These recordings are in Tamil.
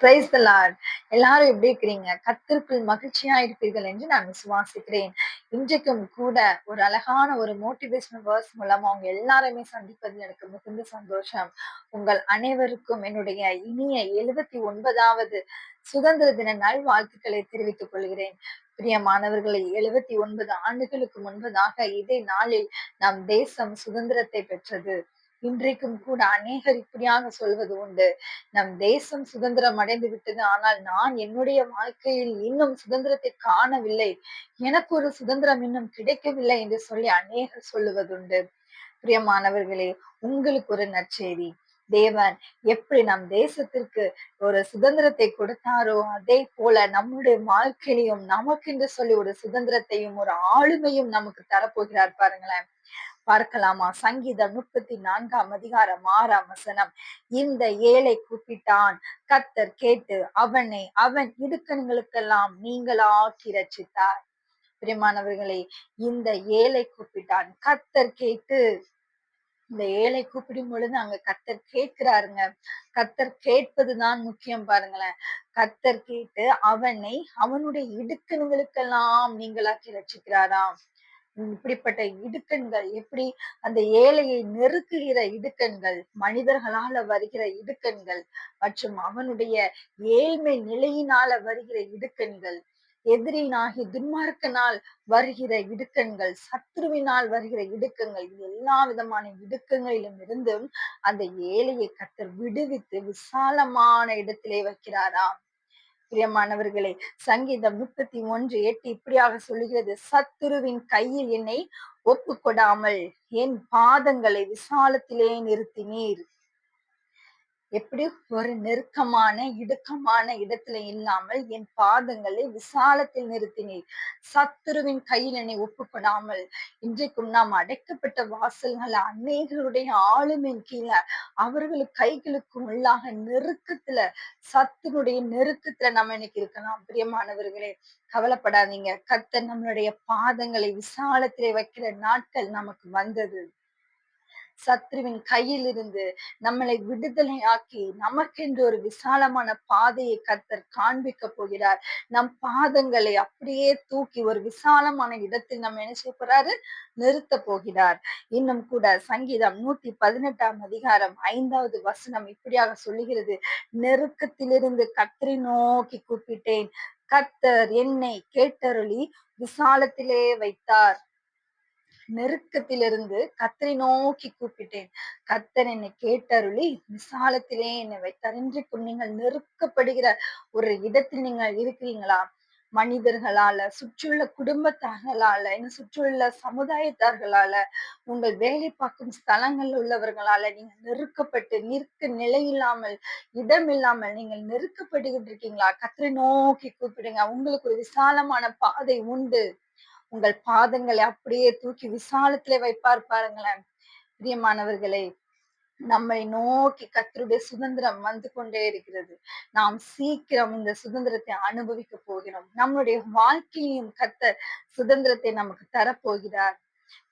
பிரைஸ் லார்ட் எல்லாரும் எப்படி இருக்கிறீங்க? கத்திற்குள் மகிழ்ச்சியா இருப்பீர்கள் என்று நான் விசுவாசிக்கிறேன். இன்றைக்கும் கூட ஒரு அழகான ஒரு மோட்டிவேஷனல் வேர்ஸ் மூலமா அவங்க எல்லாருமே சந்திப்பதில் எனக்கு மிகுந்த சந்தோஷம். உங்கள் அனைவருக்கும் என்னுடைய இனிய எழுபத்தி ஒன்பதாவது சுதந்திர தின நல்வாழ்த்துக்களை தெரிவித்துக் கொள்கிறேன். பிரியமானவர்களை எழுபத்தி ஒன்பது ஆண்டுகளுக்கு முன்பதாக இதே நாளில் நம் தேசம் சுதந்திரத்தை பெற்றது. இன்றைக்கும் கூட அநேகர் இப்படியாக சொல்வது உண்டு. நம் தேசம் சுதந்திரம் அடைந்து விட்டது. ஆனால் நான் என்னுடைய வாழ்க்கையில் இன்னும் சுதந்திரத்தை காணவில்லை. எனக்கு ஒரு சுதந்திரம் இன்னும் கிடைக்கவில்லை என்று சொல்லி அநேகர் சொல்லுவதுண்டு பிரியமானவர்களே உங்களுக்கு ஒரு நற்செய்தி. தேவன் எப்படி நம் தேசத்திற்கு ஒரு சுதந்திரத்தை கொடுத்தாரோ அதே போல நம்முடைய வாழ்க்கையிலையும் நமக்கு என்று சொல்லி ஒரு சுதந்திரத்தையும் ஒரு ஆளுமையும் நமக்கு தரப்போகிறார் பாருங்களேன். பார்க்கலாமா? சங்கீதம் முப்பத்தி நான்காம் அதிகாரம் ஆறாம் வசனம். இந்த ஏழை கூப்பிட்டான். கத்தர் கேட்டு அவனை அவன் இடுக்கண்களுக்கெல்லாம் நீங்களாக்கி ரச்சித்தார் பிரியமானவர்களே இந்த ஏழை கூப்பிட்டான். கத்தர் கேட்டு இந்த ஏழை கூப்பிடும் பொழுது அங்க கத்தர் கேட்கிறாருங்க. கத்தர் கேட்பதுதான் முக்கியம் பாருங்களேன். கத்தர் கேட்டு அவனை அவனுடைய இடுக்கணுங்களுக்கெல்லாம் நீங்களாக்கி ரசிக்கிறாராம் இப்படிப்பட்ட இடுக்கண்கள் எப்படி அந்த ஏழையை நெருக்குகிற இடுக்கண்கள் மனிதர்களால வருகிற இடுக்கண்கள் மற்றும் அவனுடைய ஏழ்மை நிலையினால வருகிற இடுக்கண்கள் எதிரினாகி துன்மார்க்கனால் வருகிற இடுக்கண்கள் சத்ருவினால் வருகிற இடுக்கங்கள் எல்லா விதமான இடுக்கங்களிலும் இருந்தும் அந்த ஏழையை கத்தர் விடுவித்து விசாலமான இடத்திலே வைக்கிறாராம். பிரியமானவர்களே சங்கீதம் முப்பத்தி ஒன்று எட்டு இப்படியாக சொல்லுகிறது. சத்துருவின் கையில் என்னை ஒப்பு கொடாமல் என் பாதங்களை விசாலத்திலே நிறுத்தினீர். எப்படி ஒரு நெருக்கமான இடுக்கமான இடத்துல இல்லாமல் என் பாதங்களை விசாலத்தில் நிறுத்தினீர். சத்துருவின் கையில் என்னை ஒப்புக்கொடாமல் இன்றைக்கும் நாம் அடைக்கப்பட்ட வாசல்கள் அநேகருடைய ஆளுமையின் கீழே. அவர்களுக்கு கைகளுக்கு உள்ளாக நெருக்கத்துல சத்துருடைய நெருக்கத்துல நம்ம இன்னைக்கு இருக்கலாம். பிரியமானவர்களே கவலைப்படாதீங்க. கத்த நம்மளுடைய பாதங்களை விசாலத்திலே வைக்கிற நாட்கள் நமக்கு வந்தது. சத்ருவின் கையில் இருந்து நம்மளை விடுதலை ஆக்கி நமக்கென்று ஒரு விசாலமான பாதையை கத்தர் காண்பிக்க போகிறார். நம் பாதங்களை அப்படியே தூக்கி ஒரு விசாலமான இடத்தில் நம்ம என்ன செய்ய போறாரு? நிறுத்த போகிறார். இன்னும் கூட சங்கீதம் நூத்தி பதினெட்டாம் அதிகாரம் ஐந்தாவது வசனம் இப்படியாக சொல்லுகிறது. நெருக்கத்திலிருந்து கத்தரை நோக்கி கூப்பிட்டேன். கத்தர் என்னை கேட்டருளி விசாலத்திலே வைத்தார். நெருக்கத்திலிருந்து கத்தரை நோக்கி கூப்பிட்டேன். கத்தர் என்னை கேட்டருளி விசாலத்திலே என்னை வைத்தார். இன்றைக்கும் நீங்கள் நெருக்கப்படுகிற ஒரு இடத்தில் நீங்கள் இருக்கிறீங்களா? மனிதர்களால சுற்றியுள்ள குடும்பத்தார்களால என்ன சுற்றியுள்ள சமுதாயத்தார்களால உங்கள் வேலை பார்க்கும் ஸ்தலங்கள் உள்ளவர்களால நீங்க நெருக்கப்பட்டு நிற்க நிலையில்லாமல் இடம் இல்லாமல் நீங்கள் நெருக்கப்படுகிட்டு இருக்கீங்களா கத்திரை நோக்கி கூப்பிடுங்க. உங்களுக்கு ஒரு விசாலமான பாதை உண்டு. உங்கள் பாதங்களை அப்படியே தூக்கி விசாலத்திலே வைப்பார் பாருங்களேன். பிரியமானவர்களை நம்மை நோக்கி கத்தருடைய சுதந்திரம் வந்து கொண்டே இருக்கிறது. நாம் சீக்கிரம் இந்த சுதந்திரத்தை அனுபவிக்க போகிறோம். நம்மளுடைய வாழ்க்கையையும் கத்த சுதந்திரத்தை நமக்கு தரப்போகிறார்.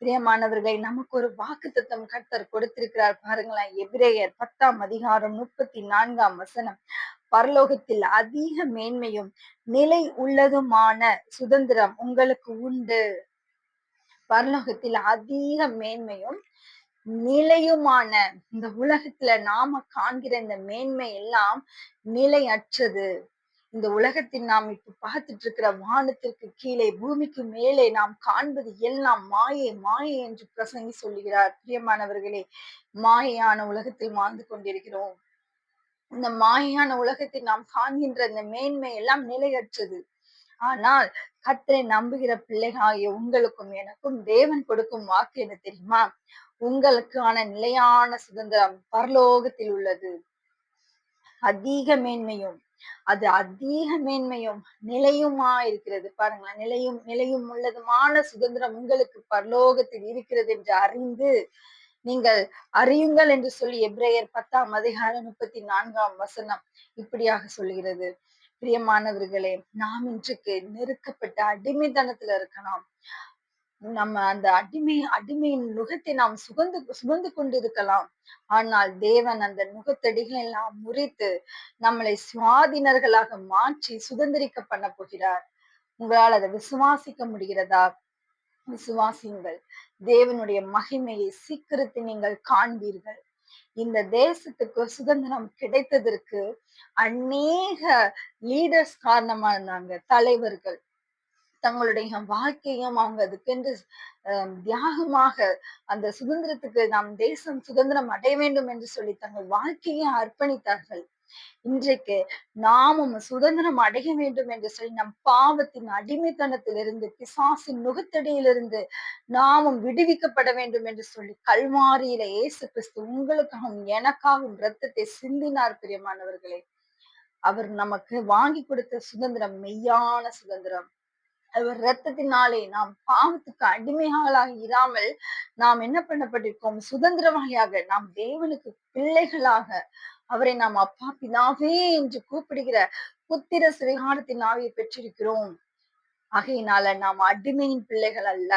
பிரியமானவர்களை நமக்கு ஒரு வாக்கு தத்தம் கர்த்தர் கொடுத்திருக்கிறார் பாருங்களேன். எபிரேயர் பத்தாம் அதிகாரம் முப்பத்தி நான்காம் வசனம். பரலோகத்தில் அதிக மேன்மையும் நிலை உள்ளதுமான சுதந்திரம் உங்களுக்கு உண்டு. பரலோகத்தில் அதிக மேன்மையும் நிலையுமான இந்த உலகத்துல நாம காண்கிற இந்த மேன்மை எல்லாம் நிலையற்றது. இந்த உலகத்தில் நாம் இப்ப பார்த்துட்டு இருக்கிற வானத்திற்கு கீழே பூமிக்கு மேலே நாம் காண்பது எல்லாம் மாயை மாயை என்று பிரசங்கி சொல்லுகிறார். பிரியமானவர்களே மாயையான உலகத்தில் வாழ்ந்து கொண்டிருக்கிறோம். இந்த மாயான உலகத்தில் நாம் காண்கின்ற இந்த மேன்மை எல்லாம் நிலையற்றது. ஆனால் கத்தரை நம்புகிற பிள்ளைகாகிய உங்களுக்கும் எனக்கும் தேவன் கொடுக்கும் வாக்கு என்ன தெரியுமா? உங்களுக்கான நிலையான சுதந்திரம் பரலோகத்தில் உள்ளது. அதிக மேன்மையும் அது அதிக மேன்மையும் நிலையுமா இருக்கிறது பாருங்களேன். நிலையும் நிலையும் உள்ளதுமான சுதந்திரம் உங்களுக்கு பரலோகத்தில் இருக்கிறது என்று அறிந்து நீங்கள் அறியுங்கள் என்று சொல்லி எப்ரேயர் பத்தாம் அதிகாரம் முப்பத்தி நான்காம் வசனம் இப்படியாக சொல்கிறது. பிரியமானவர்களே நாம் இன்றைக்கு நெருக்கப்பட்ட அடிமைத்தனத்துல இருக்கலாம் நம்ம அந்த அடிமை அடிமையின் நுகத்தை நாம் சுகந்து சுமந்து கொண்டிருக்கலாம். ஆனால் தேவன் அந்த நுகத்தடிகளை எல்லாம் முறித்து நம்மளை சுவாதினர்களாக மாற்றி சுதந்திரிக்க பண்ண போகிறார். உங்களால் அதை விசுவாசிக்க முடிகிறதா? விசுவாசியுங்கள். தேவனுடைய மகிமையை சீக்கிரத்தில் நீங்கள் காண்பீர்கள். இந்த தேசத்துக்கு சுதந்திரம் கிடைத்ததற்கு அநேக லீடர்ஸ் காரணமா இருந்தாங்க தலைவர்கள். தங்களுடைய வாழ்க்கையும் அவங்க அதுக்கென்று தியாகமாக அந்த சுதந்திரத்துக்கு நாம் தேசம் சுதந்திரம் அடைய வேண்டும் என்று சொல்லி தங்கள் வாழ்க்கையை அர்ப்பணித்தார்கள். இன்றைக்கு நாமும் சுதந்திரம் அடைய வேண்டும் என்று சொல்லி நம் பாவத்தின் அடிமைத்தனத்திலிருந்து பிசாசின் நுகத்தடியிலிருந்து நாமும் விடுவிக்கப்பட வேண்டும் என்று சொல்லி கல்வாரியில இயேசு கிறிஸ்து உங்களுக்காகவும் எனக்காகவும் ரத்தத்தை சிந்தினார் பிரியமானவர்களே. அவர் நமக்கு வாங்கி கொடுத்த சுதந்திரம் மெய்யான சுதந்திரம். அவர் ரத்தத்தினாலே நாம் பாவத்துக்கு அடிமைகளாக இராமல் நாம் என்ன பண்ணப்பட்டிருக்கோம்? சுதந்திரவாளியாக நாம் தேவனுக்கு பிள்ளைகளாக அவரை நாம் அப்பா பிதாவே என்று கூப்பிடுகிற புத்திர சுவிகாரத்தின் ஆவியை பெற்றிருக்கிறோம். ஆகையினால நாம் அடிமையின் பிள்ளைகள் அல்ல.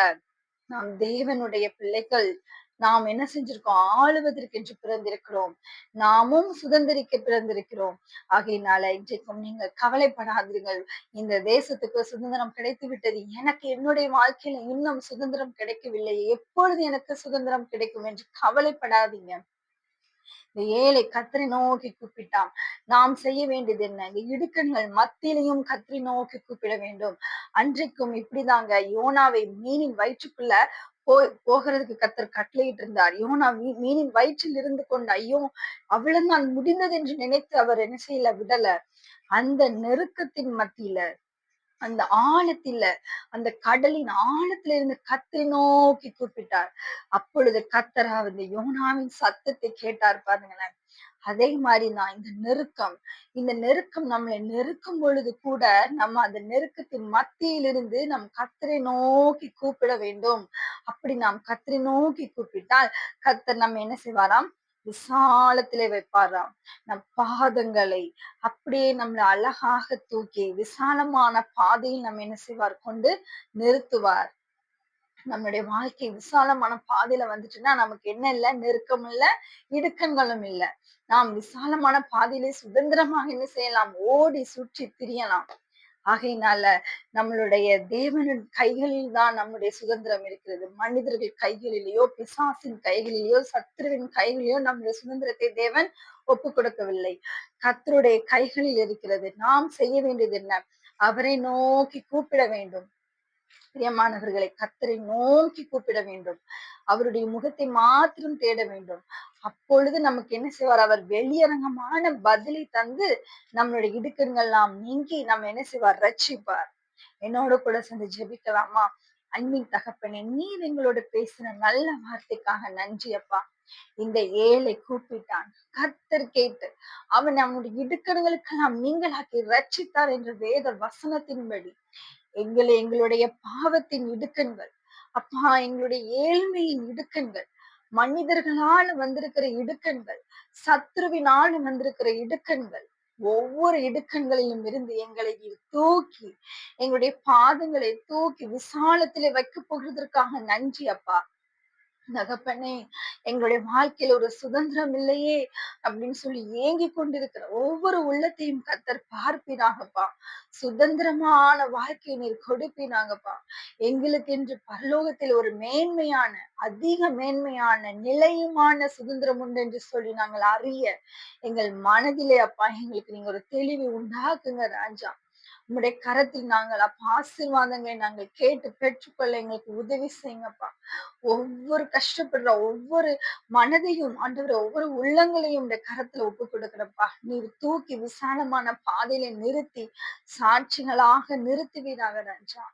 நாம் தேவனுடைய பிள்ளைகள். நாம் என்ன செஞ்சிருக்கோம்? ஆளுவதற்கு என்று பிறந்திருக்கிறோம். நாமும் சுதந்திரிக்க பிறந்திருக்கிறோம். ஆகையினால இன்றைக்கும் நீங்கள் கவலைப்படாதீர்கள். இந்த தேசத்துக்கு சுதந்திரம் கிடைத்து விட்டது எனக்கு என்னுடைய வாழ்க்கையில இன்னும் சுதந்திரம் கிடைக்கவில்லை. எப்பொழுது எனக்கு சுதந்திரம் கிடைக்கும் என்று கவலைப்படாதீங்க. இந்த ஏழை கத்திரி நோக்கி கூப்பிட்டான். நாம் செய்ய வேண்டியது என்ன? இந்த இடுக்கண்கள் மத்தியிலையும் கத்திரி நோக்கி கூப்பிட வேண்டும். அன்றைக்கும் இப்படிதாங்க. யோனாவை மீனின் வயிற்றுக்குள்ள போ போகிறதுக்கு கத்தர் கட்டளையிட்டு இருந்தார் யோனா மீ- மீனின் வயிற்றில் இருந்து கொண்டு ஐயோ அவ்வளவுதான் முடிந்தது என்று நினைத்து அவர் என்ன செய்யல? விடல. அந்த நெருக்கத்தின் மத்தியில அந்த ஆழத்தில அந்த கடலின் ஆழத்துல இருந்து கத்தரை நோக்கி கூப்பிட்டார். அப்பொழுது கத்தரா வந்து யோனாவின் சத்தத்தை கேட்டார் பாருங்களேன். அதே மாதிரி தான் இந்த நெருக்கம். இந்த நெருக்கம் நம்மளை நெருக்கும் பொழுது கூட நம்ம அந்த நெருக்கத்தின் மத்தியிலிருந்து நம் கத்தரை நோக்கி கூப்பிட வேண்டும். அப்படி நாம் கத்தரை நோக்கி கூப்பிட்டால் கத்தர் நம்ம என்ன செய்வாராம்? விசாலத்திலே வைப்பாராம். நம் பாதங்களை அப்படியே நம்மளை அழகாக தூக்கி விசாலமான பாதையில் நம்ம என்ன செய்வார்? கொண்டு நிறுத்துவார். நம்மளுடைய வாழ்க்கை விசாலமான பாதையில வந்துச்சுன்னா நமக்கு என்ன இல்லை? நெருக்கம் இல்ல இடுக்கண்களும் இல்ல. நாம் விசாலமான பாதையிலே சுதந்திரமாக என்ன செய்யலாம்? ஓடி சுற்றி திரியலாம். ஆகையினால நம்மளுடைய தேவனின் கைகளில் தான் நம்முடைய சுதந்திரம் இருக்கிறது. மனிதர்கள் கைகளிலேயோ பிசாசின் கைகளிலேயோ சத்துருவின் கைகளிலேயோ நம்முடைய சுதந்திரத்தை தேவன் ஒப்பு கொடுக்கவில்லை கத்தருடைய கைகளில் இருக்கிறது. நாம் செய்ய வேண்டியது என்ன? அவரை நோக்கி கூப்பிட வேண்டும். பிரியமானவர்களை கத்தரை நோக்கி கூப்பிட வேண்டும். அவருடைய முகத்தை மாத்திரம் தேட வேண்டும். அப்பொழுது நமக்கு என்ன செய்வார்? அவர் வெளியரங்கமான பதிலை தந்து நம்மளுடைய இடுக்கண்கள்லாம் நீங்கி நம்ம என்ன செய்வார்? ரட்சிப்பார். என்னோட கூட சேர்ந்து ஜெபிக்கலாமா? அன்பின் தகப்பனே நீர் எங்களோட பேசின நல்ல வார்த்தைக்காக நன்றி அப்பா. இந்த ஏழை கூப்பிட்டான். கத்தர் கேட்டு அவன் நம்முடைய இடுக்கண்களுக்கெல்லாம் நீங்களாக்கி ரட்சித்தார் என்ற வேத வசனத்தின்படி. எங்களை எங்களுடைய பாவத்தின் இடுக்கண்கள். அப்பா எங்களுடைய ஏழ்மையின் இடுக்கண்கள். மனிதர்களால வந்திருக்கிற இடுக்கண்கள் சத்ருவினால வந்திருக்கிற இடுக்கண்கள் ஒவ்வொரு இடுக்கண்களிலும் இருந்து எங்களை தூக்கி எங்களுடைய பாதங்களை தூக்கி விசாலத்திலே வைக்க போகிறதற்காக நன்றி அப்பா. தகப்பனே எங்களுடைய வாழ்க்கையில ஒரு சுதந்திரம் இல்லையே அப்படின்னு சொல்லி ஏங்கி கொண்டிருக்கிற ஒவ்வொரு உள்ளத்தையும் கத்தர் பார்ப்பினாங்கப்பா. சுதந்திரமான வாழ்க்கையை நீர் கொடுப்பினாங்கப்பா. எங்களுக்கு என்று பரலோகத்தில் ஒரு மேன்மையான அதிக மேன்மையான நிலையுமான சுதந்திரம் உண்டு என்று சொல்லி நாங்கள் அறிய எங்கள் மனதிலே அப்பா எங்களுக்கு நீங்க ஒரு தெளிவை உண்டாக்குங்க ராஜா. உங்களுடைய கரத்தில் நாங்கள் அப்ப ஆசீர்வாதங்களை நாங்கள் கேட்டு பெற்றுக்கொள்ள எங்களுக்கு உதவி செய்யுங்கப்பா. ஒவ்வொரு கஷ்டப்படுற ஒவ்வொரு மனதையும் ஆண்டவர் ஒவ்வொரு உள்ளங்களையும் உடைய கரத்துல ஒப்பு கொடுக்கிறப்பா. நீர் தூக்கி விசாலமான பாதையில நிறுத்தி சாட்சிகளாக நிறுத்துவீராக ராஜா.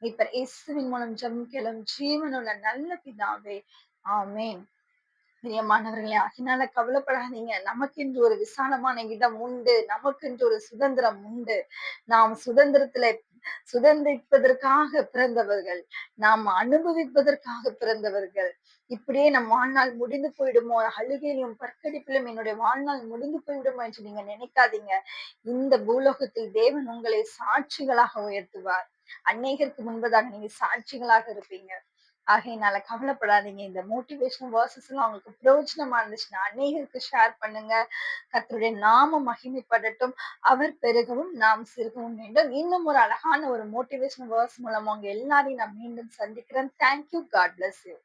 இப்ப இயேசுவின் மூலம் ஜெபிக்கலாம். ஜீவனுள்ள நல்ல பிதாவே. ஆமேன். பிரியமானவர்களே அதனால கவலைப்படாதீங்க. நமக்கென்று ஒரு விசாலமான இடம் உண்டு. நமக்கென்று ஒரு சுதந்திரம் உண்டு. நாம் சுதந்திரத்துல சுதந்திரிப்பதற்காக பிறந்தவர்கள் நாம் அனுபவிப்பதற்காக பிறந்தவர்கள். இப்படியே நம் வாழ்நாள் முடிந்து போயிடுமோ? அழுகையிலும் பற்கடிப்பிலும் என்னுடைய வாழ்நாள் முடிந்து போயிடுமோ என்று நீங்க நினைக்காதீங்க. இந்த பூலோகத்தில் தேவன் உங்களை சாட்சிகளாக உயர்த்துவார். அநேகருக்கு முன்பதாக நீங்க சாட்சிகளாக இருப்பீங்க. ஆகையினால கவலைப்படாதீங்க. இந்த மோட்டிவேஷனல் வேர்சஸ் எல்லாம் உங்களுக்கு பிரயோஜனமா இருந்துச்சுன்னா அநேகருக்கு ஷேர் பண்ணுங்க. கத்தருடைய நாம மகிமைப்படட்டும். அவர் பெருகவும் நாம் சிறுகவும் வேண்டும். இன்னும் ஒரு அழகான ஒரு மோட்டிவேஷனல் வேர்ஸ் மூலமா உங்க எல்லாரையும் நான் மீண்டும் சந்திக்கிறேன். Thank you God bless you